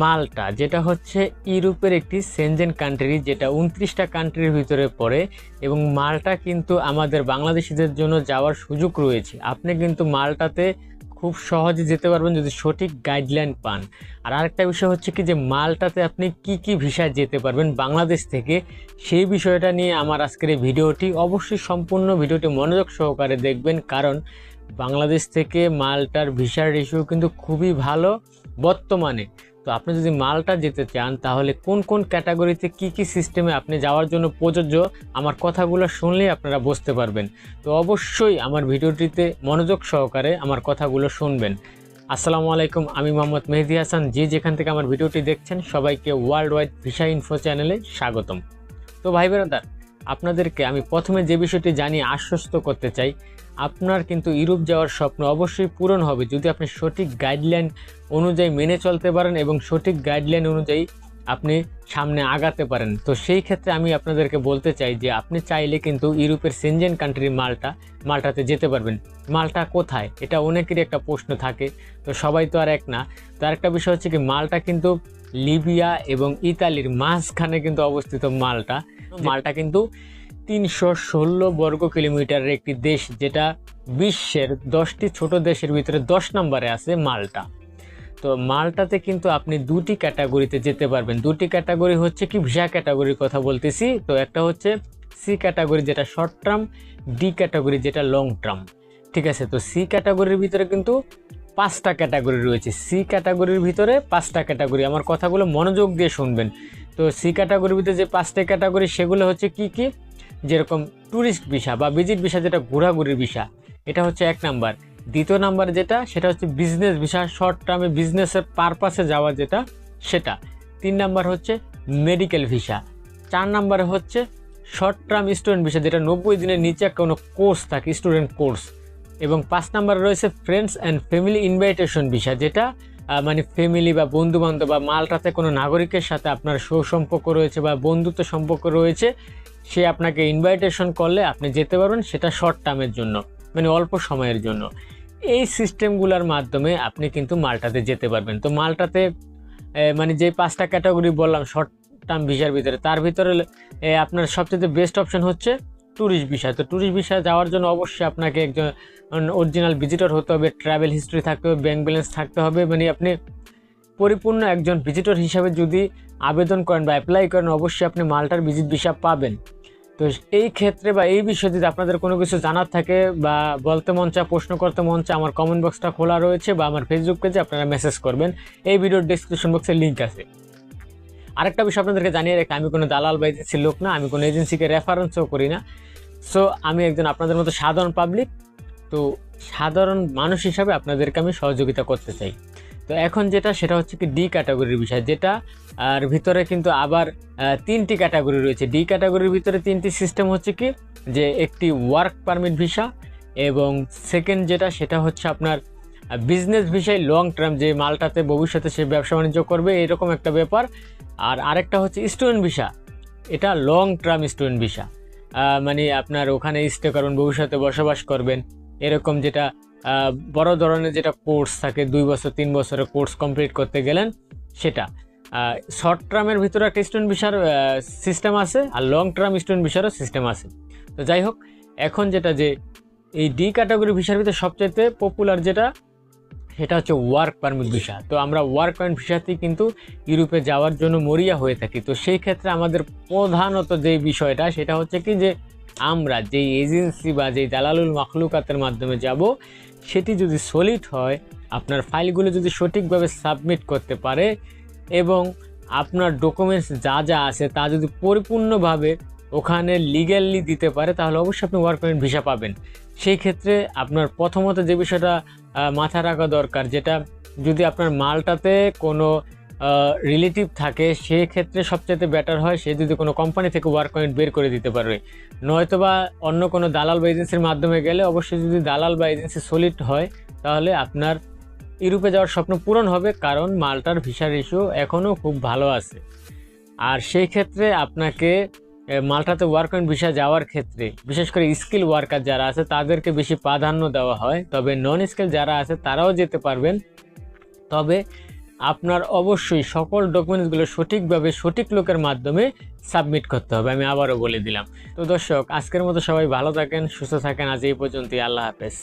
মাল্টা, যেটা হচ্ছে ইউরোপের একটি সেনজেন কান্ট্রি যেটা উনত্রিশটা কান্ট্রির ভিতরে পড়ে এবং মাল্টা কিন্তু আমাদের বাংলাদেশিদের জন্য যাওয়ার সুযোগ রয়েছে। আপনি কিন্তু মাল্টাতে খুব সহজে যেতে পারবেন যদি সঠিক গাইডলাইন পান। আর আরেকটা বিষয় হচ্ছে কি যে, মাল্টাতে আপনি কি কি ভিসায় যেতে পারবেন বাংলাদেশ থেকে, সেই বিষয়টা নিয়ে আমার আজকের এই ভিডিওটি অবশ্যই সম্পূর্ণ ভিডিওটি মনোযোগ সহকারে দেখবেন। কারণ বাংলাদেশ থেকে মালটার ভিসার রেশিও কিন্তু খুবই ভালো, বর্তমানে। তো আপনি যদি মালটা যেতে চান, তাহলে কোন কোন ক্যাটাগরিতে কি কি সিস্টেমে আপনি যাওয়ার জন্য প্রযোজ্য, আমার কথাগুলো শুনলেই আপনারা বুঝতে পারবেন। তো অবশ্যই আমার ভিডিওটিতে মনোযোগ সহকারে আমার কথাগুলো শুনবেন। আসসালামু আলাইকুম, আমি মোহাম্মদ মেহেদি হাসান। যে যেখান থেকে আমার ভিডিওটি দেখছেন, সবাইকে ওয়ার্ল্ড ওয়াইড ভিসা ইনফো চ্যানেলে স্বাগতম। তো ভাই বেরাদার আপনাদেরকে আমি প্রথমে যে বিষয়টি জানিয়ে আশ্বস্ত করতে চাই, আপনার কিন্তু ইউরোপ যাওয়ার স্বপ্ন অবশ্যই পূরণ হবে যদি আপনি সঠিক গাইডলাইন অনুযায়ী মেনে চলতে পারেন এবং সঠিক গাইডলাইন অনুযায়ী আপনি সামনে আগাতে পারেন। তো সেই ক্ষেত্রে আমি আপনাদেরকে বলতে চাই যে আপনি চাইলে কিন্তু ইউরোপের সেনজেন কান্ট্রি মালটা, মালটাতে যেতে পারবেন। মালটা কোথায়? এটা অনেকেরই একটা প্রশ্ন থাকে, তো সবাই তো আর এক না। তো আরেকটা বিষয় হচ্ছে কি, মালটা কিন্তু লিবিয়া এবং ইতালির মাঝখানে কিন্তু অবস্থিত মালটা। মালটা কিন্তু তিনশো ষোলো বর্গ কিলোমিটারের একটি দেশ যেটা বিশ্বের দশটি ছোট দেশের ভিতরে দশ নম্বরে আছে মালটা। তো মালটাতে কিন্তু আপনি দুটি ক্যাটাগরিতে যেতে পারবেন। দুটি ক্যাটাগরি হচ্ছে কি ভিসা ক্যাটাগরির কথা বলতেছি। তো একটা হচ্ছে সি ক্যাটাগরি যেটা শর্ট টার্ম, ডি ক্যাটাগরি যেটা লং টার্ম। ঠিক আছে? তো সি ক্যাটাগরির ভিতরে কিন্তু পাঁচটা ক্যাটাগরি রয়েছে। সি ক্যাটাগরির ভিতরে পাঁচটা ক্যাটাগরি। আমার কথাগুলো মনোযোগ দিয়ে শুনবেন। তো সি ক্যাটাগরির ভিতরে যে পাঁচটা ক্যাটাগরি, সেগুলো হচ্ছে কি কি? যেরকম ট্যুরিস্ট ভিসা বা ভিজিট ভিসা যেটা ঘোরাঘুরির ভিসা এটা হচ্ছে এক নাম্বার। দ্বিতীয় নাম্বার যেটা, সেটা হচ্ছে বিজনেস ভিসা শর্ট টার্মে বিজনেসের পারপাসে যাওয়া যেটা, সেটা। তিন নাম্বার হচ্ছে মেডিকেল ভিসা চার নাম্বারে হচ্ছে শর্ট টার্ম স্টুডেন্ট ভিসা যেটা নব্বই দিনের নিচে কোনো কোর্স থাকে স্টুডেন্ট কোর্স এবং পাঁচ নাম্বারে রয়েছে friends and family invitation visa যেটা মানে ফ্যামিলি বা বন্ধু বান্ধব বা মালটাতে কোনো নাগরিকের সাথে আপনার সুসম্পর্ক রয়েছে বা বন্ধুত্ব সম্পর্ক রয়েছে, সে আপনাকে ইনভাইটেশন করলে আপনি যেতে পারবেন সেটা শর্ট টার্মের জন্য মানে অল্প সময়ের জন্য। এই সিস্টেমগুলোর মাধ্যমে আপনি কিন্তু মালটাতে যেতে পারবেন। তো মালটাতে মানে যে পাঁচটা ক্যাটাগরি বললাম শর্ট টার্ম ভিসার ভিতরে, তার ভিতরে আপনার সবচেয়ে বেস্ট অপশন হচ্ছে ট্যুরিস্ট ভিসা তো ট্যুরিস্ট ভিসা যাওয়ার জন্য অবশ্যই আপনাকে একজন অরিজিনাল ভিজিটর হতে হবে ট্রাভেল হিস্ট্রি থাকতে হবে ব্যাংক ব্যালেন্স থাকতে হবে। মানে আপনি পরিপূর্ণ একজন ভিজিটর হিসাবে যদি আবেদন করেন বা অ্যাপ্লাই করেন, অবশ্যই আপনি মাল্টার ভিজিট ভিসা পাবেন। তো এই ক্ষেত্রে বা এই বিষয়ে যদি আপনাদের কোনো কিছু জানার থাকে বা বলতে মন চায়, প্রশ্ন করতে মন চায়, আমার কমেন্ট বক্সটা খোলা রয়েছে বা আমার ফেসবুক পেজে আপনারা মেসেজ করবেন। এই ভিডিওর ডিসক্রিপশন বক্সে লিঙ্ক আছে। আরেকটা বিষয় আপনাদেরকে জানিয়ে রেখে, আমি কোনো দালাল বা এজেন্সির লোক না, আমি কোনো এজেন্সিকে রেফারেন্সও করি না। সো আমি একজন আপনাদের মতো সাধারণ পাবলিক তো সাধারণ মানুষ হিসাবে আপনাদেরকে আমি সহযোগিতা করতে চাই। তো এখন যেটা, সেটা হচ্ছে কি ডি ক্যাটাগরির বিষয়, যেটা, আর ভিতরে কিন্তু আবার তিনটি ক্যাটাগরি রয়েছে। ডি ক্যাটাগরির ভিতরে তিনটি সিস্টেম হচ্ছে কি, যে একটি ওয়ার্ক পারমিট ভিসা এবং সেকেন্ড যেটা, সেটা হচ্ছে আপনার বিজনেস ভিসায় লং টার্ম যে মালটাতে ভবিষ্যতে সে ব্যবসা বাণিজ্য করবে, এরকম একটা ব্যাপার। আর আরেকটা হচ্ছে স্টুডেন্ট ভিসা এটা লং টার্ম স্টুডেন্ট ভিসা মানে আপনার ওখানে স্টে করবেন, ভবিষ্যতে বসবাস করবেন। এরকম যেটা বড় ধরনের যেটা কোর্স থাকে, দুই বছর, তিন বছরের কোর্স কমপ্লিট করতে গেলেন সেটা। শর্ট টার্মের ভিতরে একটা স্টুডেন্ট ভিসার সিস্টেম আছে আর লং টার্ম স্টুডেন্ট ভিসারও সিস্টেম আছে। তো যাই হোক, এখন যেটা যে এই ডি ক্যাটাগরি ভিসার ভিতরে সবচাইতে পপুলার যেটা সেটা হচ্ছে ওয়ার্ক পারমিট ভিসা তো আমরা ওয়ার্ক পারমিট ভিসাতেই কিন্তু ইউরোপে যাওয়ার জন্য মরিয়া হয়ে থাকি। তো সেই ক্ষেত্রে আমাদের প্রধানত যে বিষয়টা, সেটা হচ্ছে কি যে আমরা যেই এজেন্সি বা যেই দালালুল মাখলুকাতের মাধ্যমে যাব, সেটি যদি সলিড হয়, আপনার ফাইলগুলো যদি সঠিকভাবে সাবমিট করতে পারে এবং আপনার ডকুমেন্টস যা যা আছে তা যদি পরিপূর্ণভাবে ওখানে লিগ্যালি দিতে পারে, তাহলে অবশ্যই আপনি ওয়ার্ক পারমিট ভিসা পাবেন। সেই ক্ষেত্রে আপনার প্রথমত যে বিষয়টা মাথায় রাখা দরকার, যেটা যদি আপনার মালটাতে কোনো রিলেটিভ থাকে সেক্ষেত্রে সবচেয়ে বেটার হয় সে যদি কোনো কোম্পানি থেকে ওয়ার্ক পয়েন্ট বের করে দিতে পারবে নয়তো বা অন্য কোনো দালাল বা এজেন্সির মাধ্যমে গেলে অবশ্যই যদি দালাল বা এজেন্সি সলিড হয়, তাহলে আপনার ইউরোপে যাওয়ার স্বপ্ন পূরণ হবে, কারণ মালটার ভিসা রেশিও এখনও খুব ভালো আছে। আর সেই ক্ষেত্রে আপনাকে মালটাতে ওয়ার্ক অ্যান্ড ভিসা যাওয়ার ক্ষেত্রে, বিশেষ করে স্কিল ওয়ার্কার যারা আছে, তাদেরকে বেশি প্রাধান্য দেওয়া হয়। তবে নন স্কিল যারা আছে, তারাও যেতে পারবেন। তবে আপনার অবশ্যই সকল ডকুমেন্টসগুলো সঠিকভাবে সঠিক লোকের মাধ্যমে সাবমিট করতে হবে, আমি আবারও বলে দিলাম। তো দর্শক, আজকের মতো সবাই ভালো থাকেন, সুস্থ থাকেন, আজ এই পর্যন্তই, আল্লাহ হাফেজ।